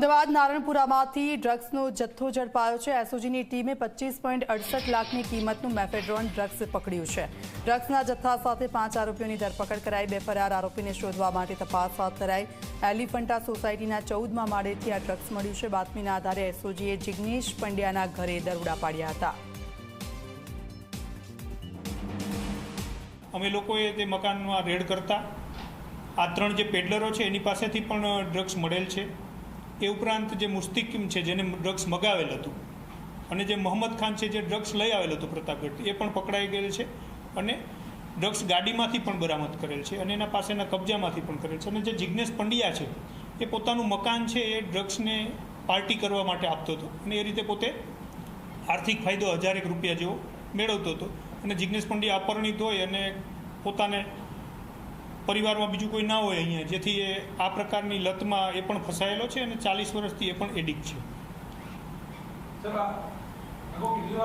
અમદાવાદ નારણપુરામાંથી ડ્રગ્સનો જથ્થો ઝડપાયો છે. એસઓજીની ટીમે પચીસ પોઈન્ટ અડસઠ લાખની કિંમતનું મેફેડ્રોન ડ્રગ્સ પકડ્યું છે. ડ્રગ્સના જથ્થા સાથે પાંચ આરોપીઓની ધરપકડ કરાઈ, બે ફરાર આરોપીને શોધવા માટે તપાસ હાથ ધરાઈ. એલિફન્ટા સોસાયટીના ચૌદમાં માળેથી આ ડ્રગ્સ મળ્યું છે. બાતમીના આધારે એસઓજીએ જિગ્નેશ પંડ્યાના ઘરે દરોડા પાડ્યા હતા. અમે લોકોએ તે મકાનમાં રેડ કરતા. આ ત્રણ જે પેડલરો છે, એની પાસેથી પણ ડ્રગ્સ મળેલ છે. એ ઉપરાંત જે મુસ્તિકિમ છે, જેને ડ્રગ્સ મગાવેલ હતું, અને જે મોહમ્મદ ખાન છે, જે ડ્રગ્સ લઈ આવેલ હતું પ્રતાપગઢ, એ પણ પકડાઈ ગયેલ છે અને ડ્રગ્સ ગાડીમાંથી પણ બરામદ કરેલ છે અને એના પાસેના કબજામાંથી પણ કરેલ છે અને જે જિજ્ઞેશ પંડ્યા છે, એ પોતાનું મકાન છે, એ ડ્રગ્સને પાર્ટી કરવા માટે આપતો હતો અને એ રીતે પોતે આર્થિક ફાયદો હજારેક રૂપિયા જેવો મેળવતો હતો અને જિજ્ઞેશ પંડ્યા અપરણિત હોય અને પોતાને પરિવારમાં બીજું કોઈ ના હોય અહીંયા, જેથી એ આ પ્રકારની લતમાં એ પણ ફસાયેલો છે અને ચાલીસ વર્ષથી એ પણ એડિક્ટ છે.